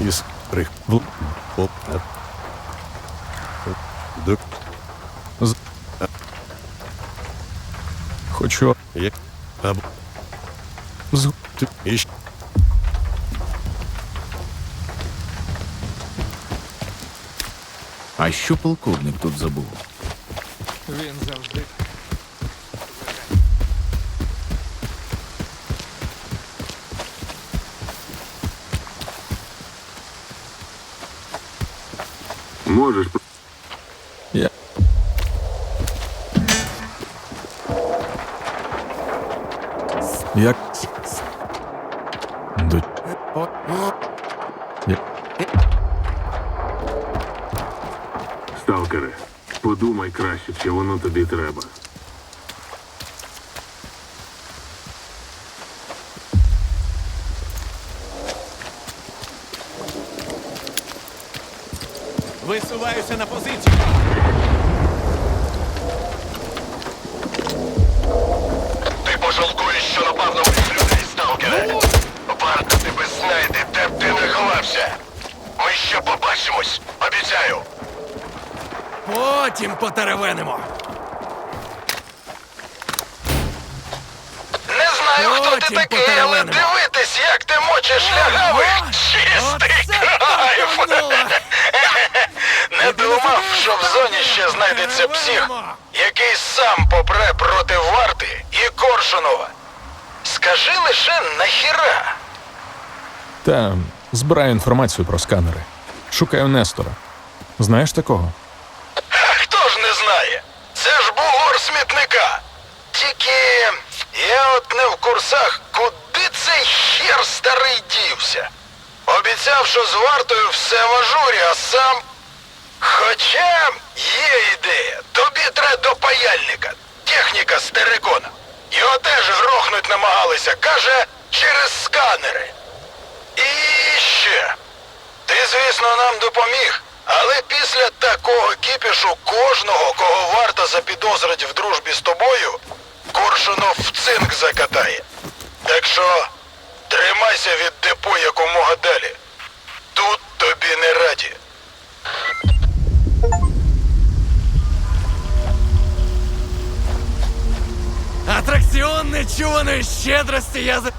із прих в по е, д з е. Хочу аб з іщ А що полковник тут забув? Він завжди. Можеш я як до я сталкере. Подумай краще, чи воно тобі треба. Висуваюся на позицію. Ти пожалкуєш, що напав на моїх людей, сталкере. Варта тебе знайде, де б ти не ховався. Ми ще побачимось, обіцяю. Потім потеревенимо. Не знаю, хто ти Потім такий, але дивитись, як ти мочиш лягавих. О, Чистий оце кайф. Не думав, що в зоні ще знайдеться псих, який сам попре проти варти і Коршунова. Скажи лише нахіра. та збираю інформацію про сканери. Шукаю Нестора. Знаєш такого? А Хто ж не знає? Це ж бугор смітника. Тільки я от не в курсах, куди цей хер старий дівся. Обіцяв, що з вартою все в ажурі, а сам. Хоча є ідея, тобі треба до паяльника, техніка з терикона. Його теж грохнуть намагалися, каже, через сканери. І ще. Ти, звісно, нам допоміг, але після такого кіпішу кожного, кого варто запідозрить в дружбі з тобою, Коршунов в цинк закатає. Так що тримайся від депо якомога далі. Тут Атракціон нечуваної щедрості я за...